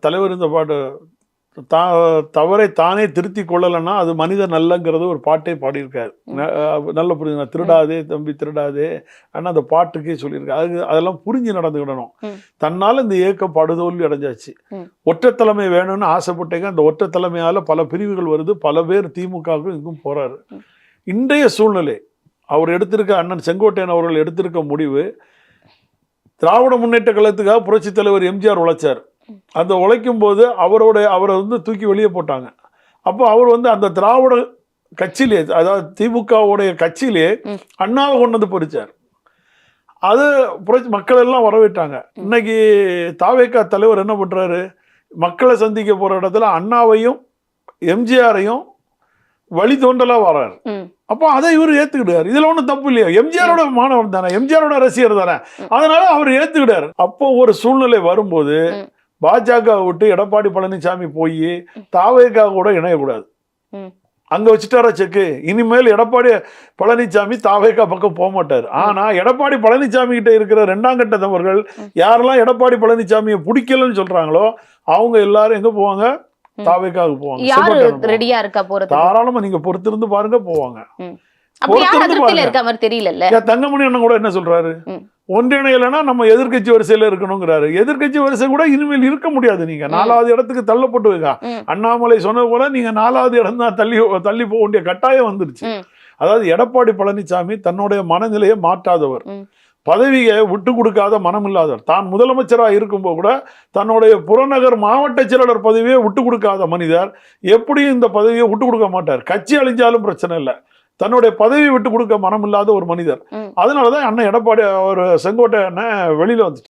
தலைவர் இந்த பாட்டு தா தவறை தானே திருத்தி கொள்ளலைன்னா அது மனிதன் நல்லங்கிறது ஒரு பாட்டே பாடியிருக்காரு. நல்ல புரியுங்க திருடாதே தம்பி திருடாதே ஆனால் அந்த பாட்டுக்கே சொல்லியிருக்காரு. அது அதெல்லாம் புரிஞ்சு நடந்துக்கிடணும். தன்னால் இந்த இயக்கம் படுதோல்வி அடைஞ்சாச்சு. ம். ஒற்றை தலைமை வேணும்னு ஆசைப்பட்டேங்க அந்த ஒற்றை தலைமையால் பல பிரிவுகள் வருது பல பேர் திமுகவுக்கும் இங்கும் போறாரு. ம். இன்றைய சூழ்நிலை அவர் எடுத்திருக்க அண்ணன் செங்கோட்டையன் அவர்கள் எடுத்திருக்க முடிவு திராவிட முன்னேற்ற கழகத்துக்காக புரட்சித் தலைவர் எம்ஜிஆர் உழைச்சார். அந்த உழைக்கும் போது அவரோட அவரை வந்து தூக்கி வெளியே போட்டாங்க. அப்போ அவர் வந்து அந்த திராவிட கட்சியிலே அதாவது திமுகவுடைய கட்சியிலே. அண்ணாவை கொண்டு வந்து பொறிச்சார். அது புரட்சி மக்கள் எல்லாம் வரவேற்றாங்க. இன்னைக்கு தாவேக்கா தலைவர் என்ன பண்றாரு? மக்களை சந்திக்க போற இடத்துல அண்ணாவையும் எம்ஜிஆரையும் வழி தோண்டலா வர்றாரு. அப்போ அதை இவர் ஏத்துக்கிட்டாரு இதுல ஒண்ணும் தப்பு இல்லையா. எம்ஜிஆரோட மாணவர் தானே? எம்ஜிஆரோட ரசிகர் தானே? அதனால அவர் ஏத்துக்கிட்டாரு அப்போ ஒரு சூழ்நிலை வரும்போது. பாஜக விட்டு எடப்பாடி பழனிசாமி போய் தாவேக்கா கூட இணையக்கூடாது. அங்க வச்சுட்டாரா செக்கு இனிமேல் எடப்பாடி பழனிசாமி தாவேக்கா பக்கம் போக மாட்டார். ஆனா எடப்பாடி பழனிசாமி கிட்ட இருக்கிற ரெண்டாம் கட்ட தவறுகள் யாரெல்லாம் எடப்பாடி பழனிசாமியை பிடிக்கலன்னு சொல்றாங்களோ அவங்க எல்லாரும் எங்க போவாங்க. தாவேக்காவுக்கு போவாங்க. ரெடியா இருக்கா போறது தாராளமா நீங்க பொறுத்திருந்து பாருங்க போவாங்க. பொறுத்திருந்து பாருங்க. தங்கமணி அண்ணன் கூட என்ன சொல்றாரு. ஒன்றிணையலைன்னா நம்ம எதிர்க்கட்சி வரிசையில இருக்கணுங்கிறாரு. எதிர்க்கட்சி வரிசை கூட இனிமேல் இருக்க முடியாது நீங்க. நாலாவது இடத்துக்கு தள்ளப்பட்டு வைங்க. ம். அண்ணாமலை சொன்னது போல நீங்க நாலாவது இடம் தான் தள்ளி தள்ளி போக வேண்டிய கட்டாயம் வந்துருச்சு. அதாவது எடப்பாடி பழனிசாமி தன்னுடைய மனநிலையை மாற்றாதவர். பதவியை விட்டு கொடுக்காத மனம் இல்லாதவர் தான் முதலமைச்சராக இருக்கும்போது கூட தன்னுடைய புறநகர் மாவட்ட செயலாளர் பதவியை விட்டு கொடுக்காத மனிதர். எப்படியும் இந்த பதவியை விட்டு கொடுக்க மாட்டார். கட்சி அழிஞ்சாலும் பிரச்சனை இல்லை. தன்னுடைய பதவியை விட்டு கொடுக்க மனம் இல்லாத ஒரு மனிதர். அதனாலதான் அண்ணன் எடப்பாடி ஒரு செங்கோட்டை அண்ணன் வெளியில வந்துட்டார்